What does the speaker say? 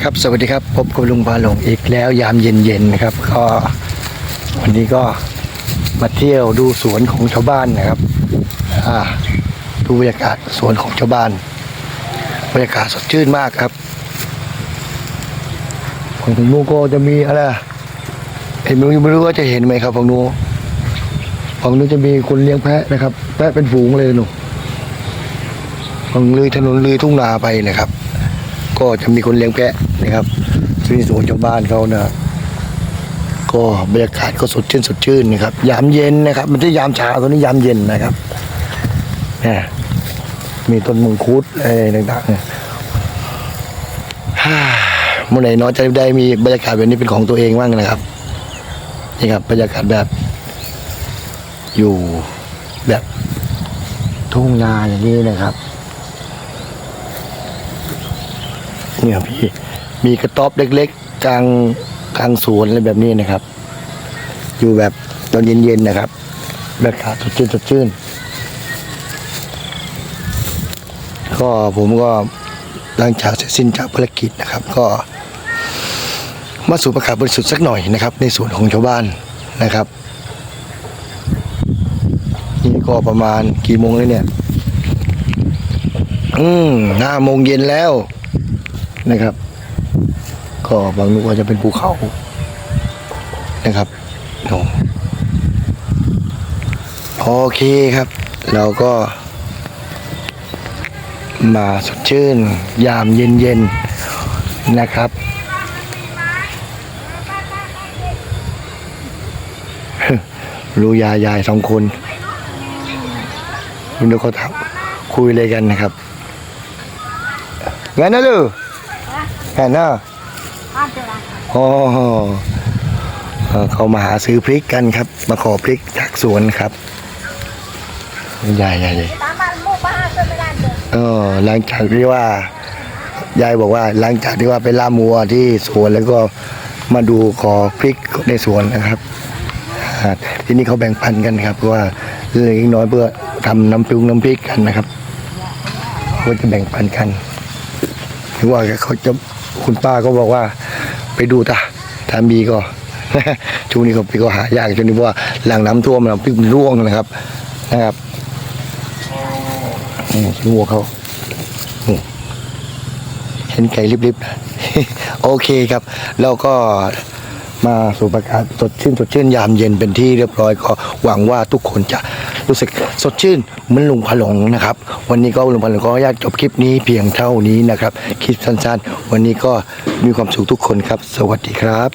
ครับสวัสดีครับพบกับลุงพาหลงอีกแล้วยามเย็นๆนะครับ ก็วันนี้ก็มาเที่ยวดูสวนของชาวบ้านนะครับดูบรรยากาศสวนของชาวบ้านบรรยากาศสดชื่นมากครับฝั่งตรงนู้นก็จะมีอะไรเห็นไหมไม่รู้ว่าจะเห็นไหมครับฝั่งนู้นฝั่งนู้นจะมีคนเลี้ยงแพะนะครับแพะเป็นฝูงเลยหนูฝั่งเลยถนนเลยทุ่งนาไปนะครับ ก็จะมีคนเลี้ยงแพะนะครับซึ่งสวนชาวบ้านเขานะก็บรรยากาศก็สดชื่นสดชื่นนะครับ ยามเย็นนะครับ มันที่ยามเช้าตอนนี้ยามเย็นนะครับนี่มีต้นมงคุดอะไรต่างๆเนี่ยฮ่าเมื่อไหร่น้อยจะได้มีบรรยากาศแบบนี้เป็นของตัวเองบ้างนะครับนี่ครับบรรยากาศแบบอยู่แบบทุ่งนาอย่างนี้นะครับ เนี่ยพี่มีกระต๊อบเล็ก ๆ กลางกลางสวนอะไรแบบนี้นะครับ อยู่แบบตอนเย็นๆนะครับบรรยากาศสดชื่นสดชื่น ก็ผมก็หลังจากเสร็จสิ้นจากภารกิจนะครับ ก็ มาสูบอากาศบริสุทธิ์สักหน่อยนะครับ ในส่วนของชาวบ้านนะครับนี่ก็ประมาณกี่โมงเลยเนี่ย อืมห้าโมงเย็นแล้ว นะครับ ก็บางลูกก็จะเป็นภูเขานะครับโอเคครับ เราก็มาสดชื่น ยามเย็นๆนะครับ รู้ยายายสองคนคุณดูเขาคุยอะไรกันนะครับงั้นนะลูก งั้นนะโอ้เอ่อเขามาหาซื้อพริกกันครับ มาขอพริกจากสวนครับยายยายเลย Taman mo pa sa Miranda. เออหลังจากที่ว่ายายบอกว่าหลังจากที่ว่าไปล่ามัวที่สวนแล้วก็มาดูขอพริกในสวนนะครับอ่าที่นี่เขาแบ่งปันกันครับเพราะว่าเล็กน้อยเพื่อทำน้ำปรุงน้ำพริกกันนะครับเขาจะแบ่งปันกันถึงว่าเขาจะ คุณป้าก็บอกว่าไปดูตาถ้ามีก็ ช่วงนี้เขาไปก็หายากช่วงนี้เพราะว่าหลังน้ำท่วมน้ำพริกมันร่วงนะครับ นะครับนี่ขี้วัวเขาเห็นไก่ริบๆนะโอเคครับ แล้วก็มาสูบอากาศสดชื่นสดชื่นยามเย็นเป็นที่เรียบร้อยก็หวังว่าทุกคนจะ รู้สึกสดชื่นเหมือนลุงพะหลงนะครับ วันนี้ก็ลุงพะหลงก็อยากจบคลิปนี้เพียงเท่านี้นะครับ คลิปสั้นๆ วันนี้ก็มีความสุขทุกคนครับ สวัสดีครับ